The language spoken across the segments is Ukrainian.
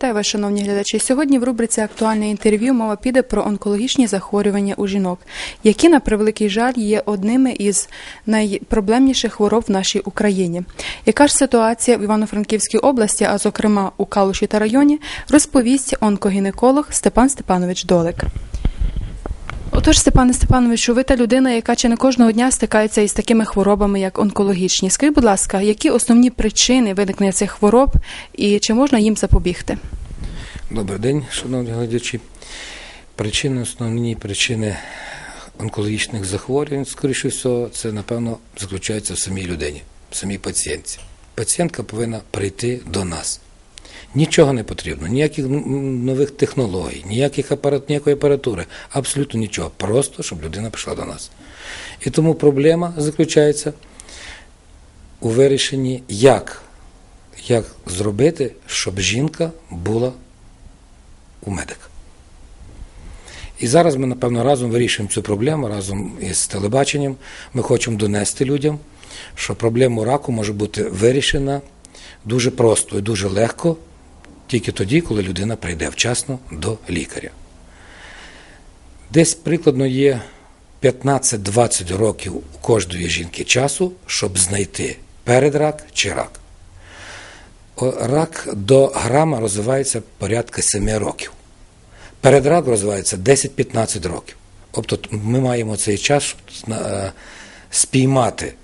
Вітаю вас, шановні глядачі. Сьогодні в рубриці Актуальне інтерв'ю мова піде про онкологічні захворювання у жінок, які, на превеликий жаль, є одними із найпроблемніших хвороб в нашій Україні. Яка ж ситуація в Івано-Франківській області, а зокрема у Калуші та районі, розповість онкогінеколог Степан Степанович Долик. Отож, Степане Степановичу, ви та людина, яка чи не кожного дня стикається із такими хворобами, як онкологічні. Скажіть, будь ласка, які основні причини виникнення цих хвороб і чи можна їм запобігти? Добрий день, шановні глядачі. Причини, основні причини онкологічних захворювань, скоріше всього, це, напевно, заключається в самій людині, в самій пацієнтці. Пацієнтка повинна прийти до нас. Нічого не потрібно, ніяких нових технологій, ніяких апарат, ніякої апаратури, абсолютно нічого. Просто щоб людина прийшла до нас. І тому проблема заключається у вирішенні, як, як зробити, щоб жінка була у медика. І зараз ми, напевно, разом вирішуємо цю проблему разом із телебаченням. Ми хочемо донести людям, що проблема раку може бути вирішена дуже просто і дуже легко, тільки тоді, коли людина прийде вчасно до лікаря. Десь прикладно є 15-20 років у кожної жінки часу, щоб знайти передрак чи рак. Рак до грама розвивається порядка 7 років. Передрак розвивається 10-15 років. Тобто ми маємо цей час е, спіймати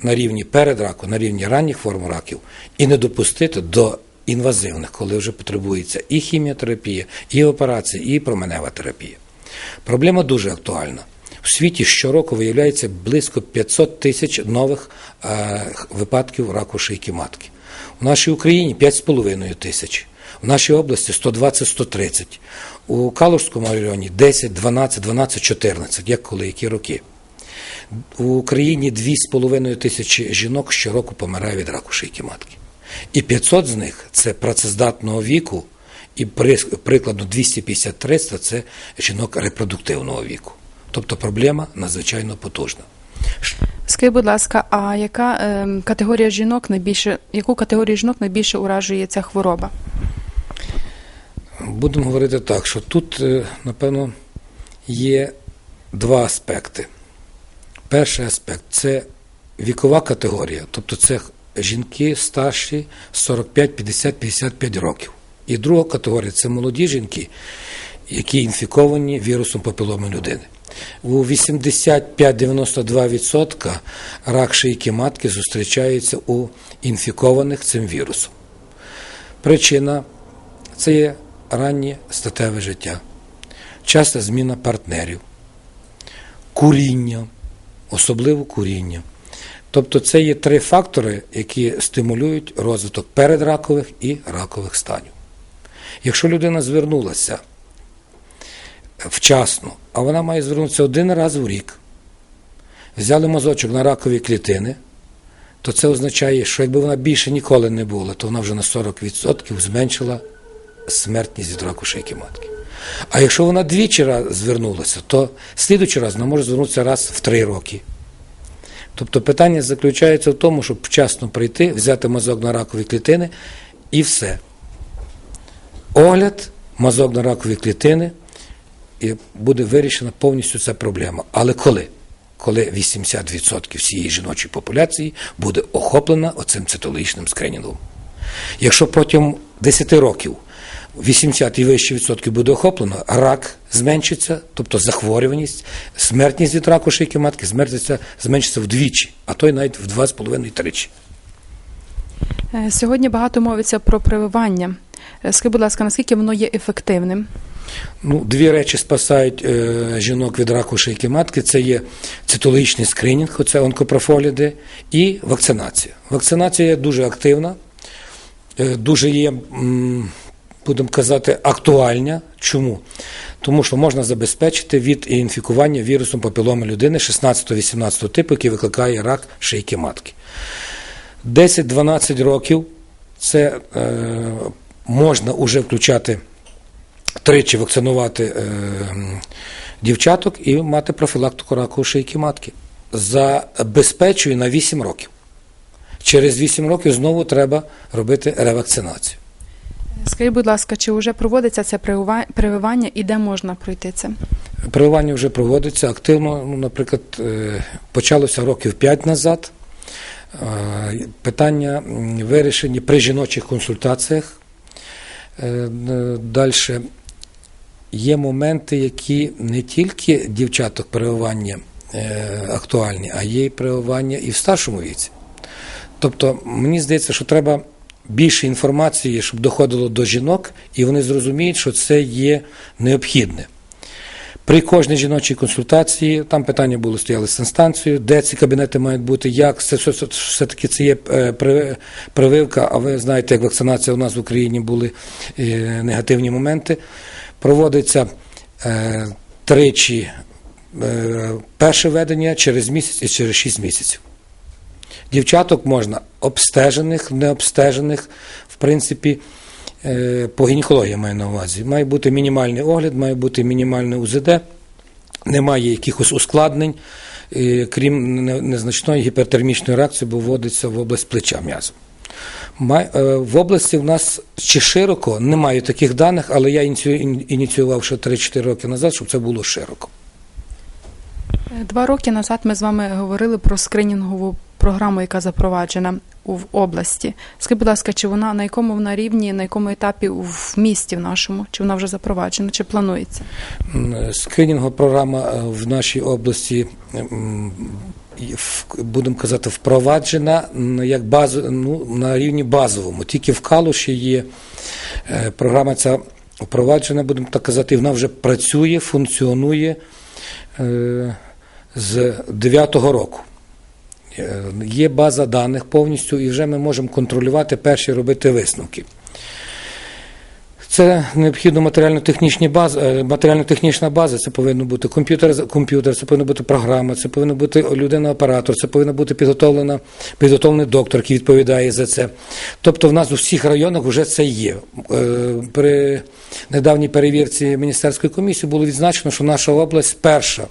на рівні передраку, на рівні ранніх форм раків і не допустити до інвазивних, коли вже потребується і хіміотерапія, і операція, і променева терапія. Проблема дуже актуальна. У світі щороку виявляється близько 500 тисяч нових е, випадків раку шийки матки. У нашій Україні 5,5 тисяч, в нашій області 120-130, у Калужському районі 10, 12, 12, 14, як коли які роки. У Україні 2,5 тисячі жінок щороку помирає від раку шийки матки. І 500 з них це працездатного віку, і при- прикладно 250-300 це жінок репродуктивного віку. Тобто проблема надзвичайно потужна. Скажіть, будь ласка, а яка ем, категорія жінок найбільше, яку категорію жінок найбільше уражує ця хвороба? Будемо говорити так, що тут, е, напевно, є два аспекти. Перший аспект це вікова категорія, тобто це жінки старші 45, 50, 55 років. І друга категорія це молоді жінки, які інфіковані вірусом папіломи людини. У 85-92% рак шийки матки зустрічається у інфікованих цим вірусом. Причина це є раннє статеве життя, часта зміна партнерів, куріння, особливо куріння. Тобто це є три фактори, які стимулюють розвиток передракових і ракових станів. Якщо людина звернулася вчасно, а вона має звернутися один раз в рік, взяли мазочок на ракові клітини, то це означає, що якби вона більше ніколи не була, то вона вже на 40% зменшила смертність від раку шийки матки. А якщо вона двічі раз звернулася, то слідуючий раз вона може звернутися раз в три роки. Тобто питання заключається в тому, щоб вчасно прийти, взяти мазок на ракові клітини і все. Огляд, мазок на ракові клітини, і буде вирішена повністю ця проблема. Але коли? Коли 80% всієї жіночої популяції буде охоплена оцим цитологічним скринінгом. Якщо протягом 10 років 80 і вище відсотків буде охоплено, рак зменшиться, тобто захворюваність, смертність від раку шийки матки зменшиться, зменшиться вдвічі, а то й навіть в 2,5-3. Е, Сьогодні багато мовиться про прививання. Е, Скажіть, будь ласка, наскільки воно є ефективним? Ну, дві речі спасають е, жінок від раку шийки матки: це є цитологічний скринінг, це онкопрофоліди, і вакцинація. Вакцинація є дуже активна, е, дуже є, м, будемо казати, актуальна. Чому? Тому що можна забезпечити від інфікування вірусом папіломи людини 16-18 типу, який викликає рак шийки матки. 10-12 років це е, можна вже включати тричі вакцинувати е, дівчаток і мати профілактику раку шийки матки. Забезпечує на 8 років. Через 8 років знову треба робити ревакцинацію. Скажіть, будь ласка, чи вже проводиться це привива- прививання і де можна пройти це? Прививання вже проводиться активно. Ну, наприклад, е, почалося років 5 назад. Е, Питання вирішені при жіночих консультаціях. Далі є моменти, які не тільки дівчаток прививання е, актуальні, а є і прививання і в старшому віці. Тобто, мені здається, що треба більше інформації, щоб доходило до жінок, і вони зрозуміють, що це є необхідне. При кожній жіночій консультації там питання було стояли з інстанцією, де ці кабінети мають бути, як це все, все, все-таки це є е, прививка. А ви знаєте, як вакцинація у нас в Україні були е, негативні моменти. Проводиться е, тричі перше ведення через місяць і через 6 місяців. Дівчаток можна обстежених, необстежених, в принципі, е, по гінекології маю на увазі. Має бути мінімальний огляд, має бути мінімальне УЗД, немає якихось ускладнень, е, крім незначної гіпертермічної реакції, бо вводиться в область плеча м'язу. Е, В області в нас чи широко немає таких даних, але я ініціював ще 3-4 роки назад, щоб це було широко. Два роки назад ми з вами говорили про скринінгову програму, яка запроваджена в області. Скажіть, будь ласка, чи вона на якому вона рівні, на якому етапі в місті в нашому? Чи вона вже запроваджена, чи планується? Скринінгова програма е, в нашій області, будемо казати, впроваджена як базу, ну, на рівні базовому. Тільки в Калуші є е, програма ця впроваджена, будемо так казати, і вона вже працює, функціонує е, з 9-го року. Е, Є база даних повністю, і вже ми можемо контролювати перші робити висновки. Це необхідно е, матеріально-технічна база. Це повинен бути комп'ютер, комп'ютер, це повинна бути програма, це повинна бути людина-оператор, це повинна бути підготовлена, підготовлений доктор, який відповідає за це. Тобто в нас у всіх районах вже це є. Е, При недавній перевірці міністерської комісії було відзначено, що наша область перша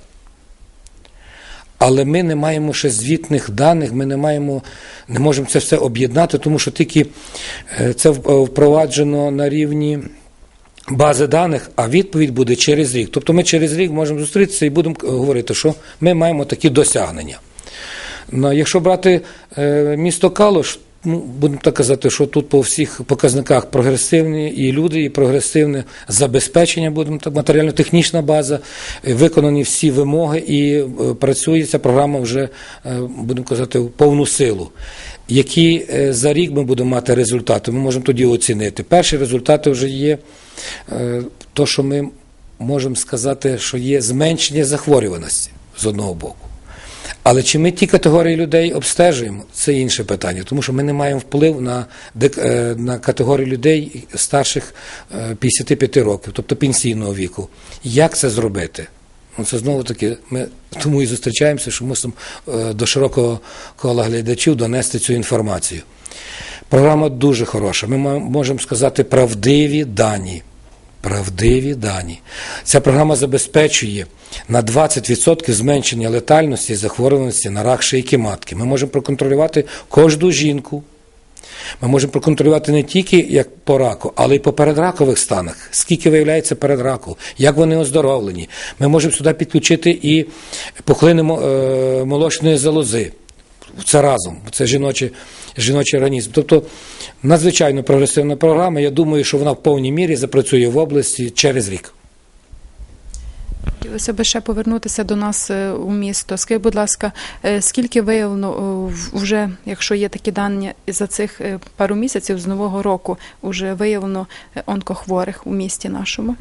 але ми не маємо ще звітних даних, ми не маємо, не можемо це все об'єднати, тому що тільки е, це е, впроваджено на рівні бази даних, а відповідь буде через рік. Тобто ми через рік можемо зустрітися і будемо е, говорити, що ми маємо такі досягнення. Ну, якщо брати місто Калуш, ну, будемо так казати, що тут по всіх показниках прогресивні і люди, і прогресивне забезпечення, будемо так, матеріально-технічна база, е, виконані всі вимоги, і е, працює ця програма вже, е, будемо казати, в повну силу. Які за рік ми будемо мати результати, ми можемо тоді оцінити. Перші результати вже є, то, що ми можемо сказати, що є зменшення захворюваності з одного боку. Але чи ми ті категорії людей обстежуємо, це інше питання, тому що ми не маємо вплив на, е, на категорію людей старших е, 55 років, тобто пенсійного віку. Як це зробити? Ну, це знову таки, ми тому і зустрічаємося, що мусимо е, до широкого кола глядачів донести цю інформацію. Програма дуже хороша. Ми можемо сказати правдиві дані. Правдиві дані. Ця програма забезпечує на 20% зменшення летальності і захворюваності на рак шийки матки. Ми можемо проконтролювати кожну жінку. Ми можемо проконтролювати не тільки як по раку, але й по передракових станах. Скільки виявляється перед раком, як вони оздоровлені. Ми можемо сюди підключити і пухлини е, молочної залози. Це разом, це жіночий, жіночий організм. Тобто надзвичайно прогресивна програма. Я думаю, що вона в повній мірі запрацює в області через рік. Хотілося б ще повернутися до нас е, у місто. Скажіть, будь ласка, е, скільки виявлено е, вже, якщо є такі дані, за цих пару місяців з нового року вже виявлено онкохворих у місті нашому?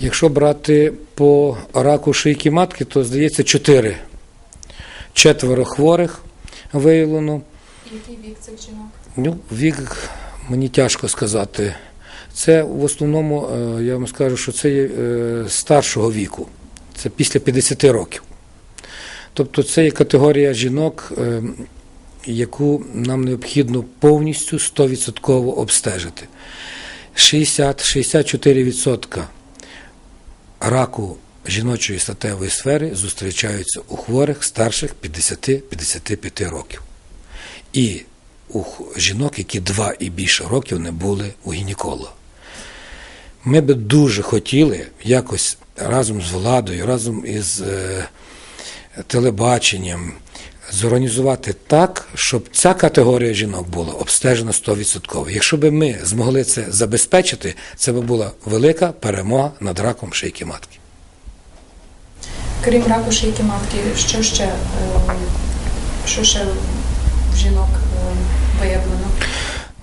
Якщо брати по раку шийки матки, то здається чотири. Четверо хворих виявлено. Який вік цих жінок? Ну, вік мені тяжко сказати. Це в основному, е, я вам скажу, що це є е, старшого віку. Це після 50 років. Тобто це є категорія жінок, е, яку нам необхідно повністю 100% обстежити. 60-64% раку жіночої статевої сфери зустрічаються у хворих старших 50-55 років. І у жінок, які два і більше років не були у гінеколога. Ми би дуже хотіли якось разом з владою, разом із е, телебаченням зорганізувати так, щоб ця категорія жінок була обстежена 100%. Якщо б ми змогли це забезпечити, це б була велика перемога над раком шийки матки. Крім раку шийки матки, що ще, е, що ще в жінок е, виявлено?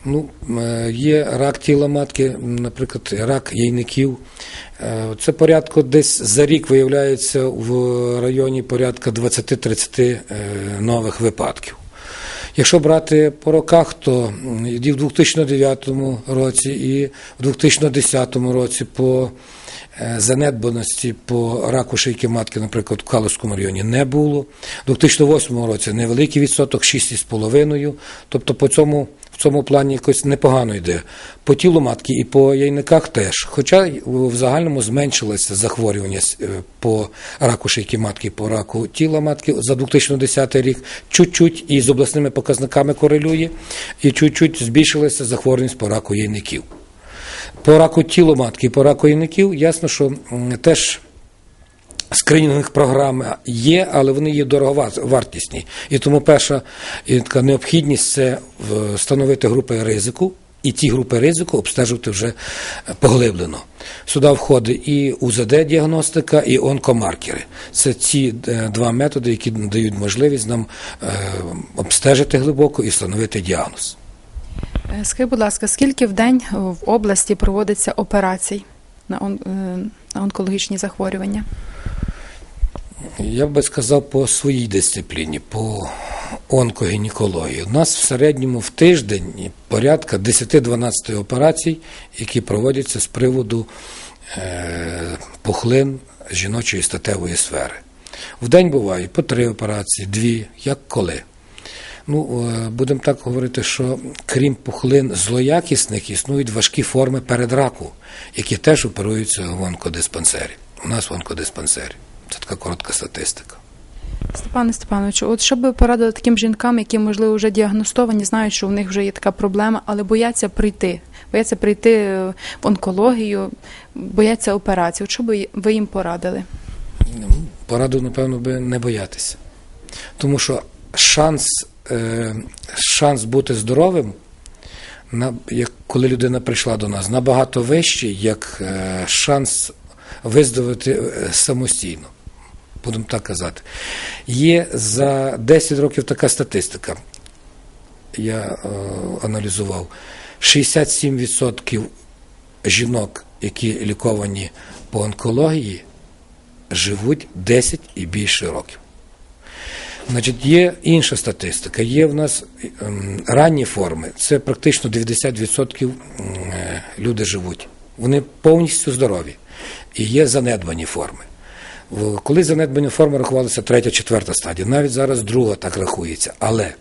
Ну, е, є рак тіла матки, наприклад, рак яйників. Це порядку десь за рік виявляється в районі порядка 20-30 е, нових випадків. Якщо брати по роках, то і в 2009 році, і в 2010 році по занедбаності по раку шийки матки, наприклад, в Калузькому районі не було. У 2008 році невеликий відсоток 6,5. Тобто по цьому, в цьому плані якось непогано йде. По тілу матки і по яйниках теж. Хоча в загальному зменшилася захворюваність е, по раку шийки матки, по раку тіла матки за 2010 рік. Чуть-чуть і з обласними показниками корелює, і чуть-чуть збільшилася захворюваність по раку яйників. По раку тілу матки і по раку яйників ясно, що теж скринінг програми є, але вони є дороговартісні. І тому перша і така необхідність це встановити групи ризику. І ті групи ризику обстежувати вже е, поглиблено. Сюди входить і УЗД-діагностика, і онкомаркери. Це ці е, два методи, які дають можливість нам е, обстежити глибоко і встановити діагноз. Е, Скажіть, будь ласка, скільки в день в області проводиться операцій на, он, е, на онкологічні захворювання? Я би сказав по своїй дисципліні, по онкогінекології. У нас в середньому в тиждень порядка 10-12 операцій, які проводяться з приводу е, пухлин жіночої статевої сфери. В день буває по три операції, дві, як коли. Ну, е, будемо так говорити, що крім пухлин злоякісних, існують важкі форми передраку, які теж оперуються в онкодиспансері. У нас в онкодиспансері. Це така коротка статистика. Степане Степановичу, от що би порадили таким жінкам, які, можливо, вже діагностовані, знають, що в них вже є така проблема, але бояться прийти, бояться прийти е, в онкологію, бояться операції. От що би ви їм порадили? Пораду, напевно, би не боятися. Тому що шанс, шанс бути здоровим, як коли людина прийшла до нас, набагато вищий, як е, шанс виздоровити е, самостійно. Будемо так казати. Є за 10 років така статистика. Я е, аналізував. 67% жінок, які ліковані по онкології, живуть 10 і більше років. Значить, є інша статистика. Є в нас ем, ранні форми, це практично 90% е, люди живуть. Вони повністю здорові. І є занедбані форми. В- Коли занедбані форми рахувалися третя, четверта стадія, навіть зараз друга так рахується. Але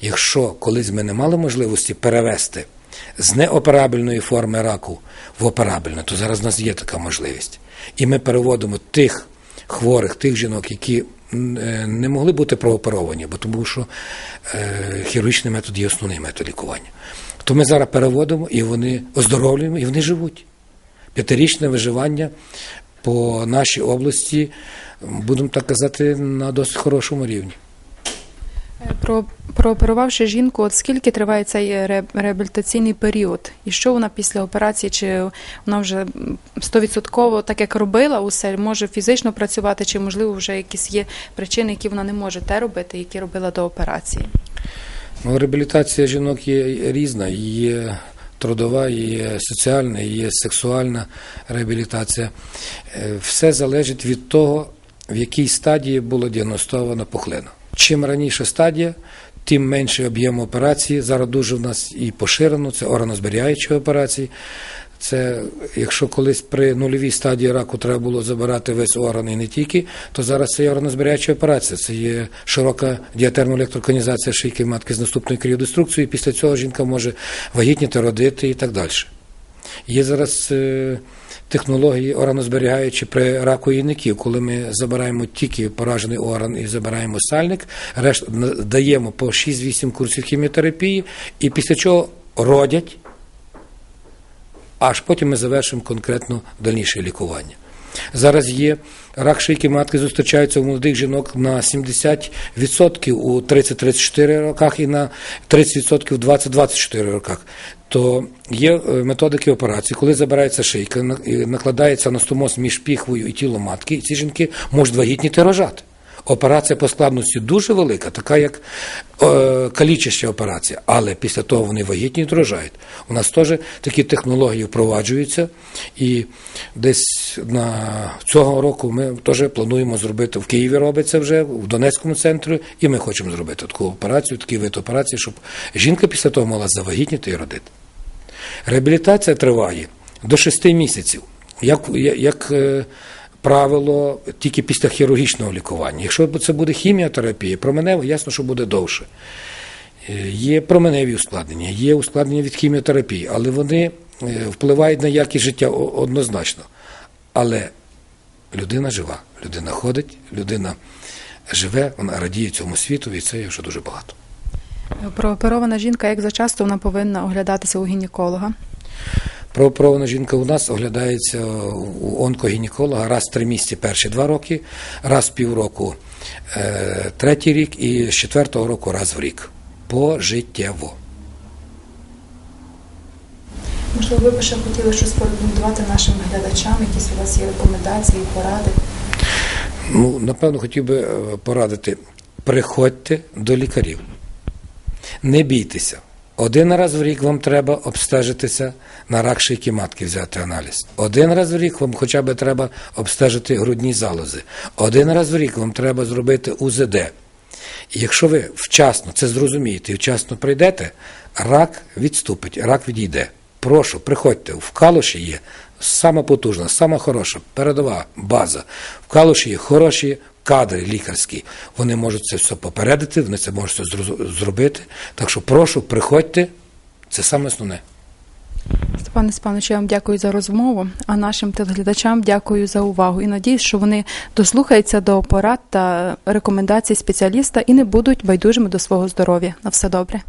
якщо колись ми не мали можливості перевести з неоперабельної форми раку в операбельну, то зараз у нас є така можливість. І ми переводимо тих хворих, тих жінок, які не могли бути прооперовані, бо тому що е, хірургічний метод є основний метод лікування. То ми зараз переводимо і вони оздоровлюємо, і вони живуть. П'ятирічне виживання по нашій області, будемо так казати, на досить хорошому рівні. Про прооперувавши жінку, от скільки триває цей реабілітаційний період? І що вона після операції? Чи вона вже стовідсотково, так як робила усе, може фізично працювати, чи можливо вже якісь є причини, які вона не може те робити, які робила до операції? Ну, реабілітація жінок є різна. Є трудова, є соціальна, є сексуальна реабілітація. Е, Все залежить від того, в якій стадії було діагностовано пухлина. Чим раніше стадія, тим менший об'єм операції. Зараз дуже в нас і поширено, це органозберігаючі операції. Це якщо колись при нульовій стадії раку треба було забирати весь орган і не тільки, то зараз це є органозберігаюча операція. Це є широка діатермоелектроконізація шийки матки з наступною кріодеструкцією. Після цього жінка може вагітніти, родити і так далі. Є зараз е, технології органозберігаючі при раку коли ми забираємо тільки поражений орган і забираємо сальник, решт даємо по 6-8 курсів хіміотерапії, і після чого родять аж потім ми завершимо конкретно дальніше лікування. Зараз є рак шийки матки зустрічаються у молодих жінок на 70% у 30-34 роках і на 30% у 20-24 роках. То є е, методики операції, коли забирається шийка, на- стомос накладається між піхвою і тілом матки, і ці жінки можуть вагітніти рожати. Операція по складності дуже велика, така як е, калічаща операція, але після того вони вагітні і рожають. У нас теж такі технології впроваджуються, і десь на цього року ми теж плануємо зробити в Києві. Робиться вже в Донецькому центрі, і ми хочемо зробити таку операцію, такий вид операції, щоб жінка після того могла завагітніти і родити. Реабілітація триває до 6 місяців. Як, як е, правило, тільки після хірургічного лікування. Якщо це буде хіміотерапія, променева, ясно, що буде довше. Е, Є променеві ускладнення, є ускладнення від хіміотерапії, але вони е, впливають на якість життя однозначно. Але людина жива, людина ходить, людина живе, вона радіє цьому світу, і це є вже дуже багато. Прооперована жінка, як зачасто вона повинна оглядатися у гінеколога. Прооперована жінка у нас оглядається у онкогінеколога раз в три місяці перші два роки, раз в півроку е, третій рік і з четвертого року раз в рік. Пожиттєво. Можливо, ви б ще хотіли щось порекомендувати нашим глядачам, якісь у вас є рекомендації, поради. Ну, напевно, хотів би е, порадити: приходьте до лікарів. Не бійтеся. Один раз в рік вам треба обстежитися на рак шийки матки, взяти аналіз. Один раз в рік вам хоча б треба обстежити грудні залози. Один раз в рік вам треба зробити УЗД. Якщо ви вчасно це зрозумієте і вчасно прийдете, рак відступить, рак відійде. Прошу, приходьте. В Калуші є сама потужна, сама хороша, передова база. В Калуші є хороші кадри лікарські. Вони можуть це все попередити, вони це можуть все зробити. Так що прошу, приходьте, це саме основне. Степане Степановичу, я вам дякую за розмову, а нашим телеглядачам дякую за увагу. І надіюсь, що вони дослухаються до порад та рекомендацій спеціаліста і не будуть байдужими до свого здоров'я. На все добре.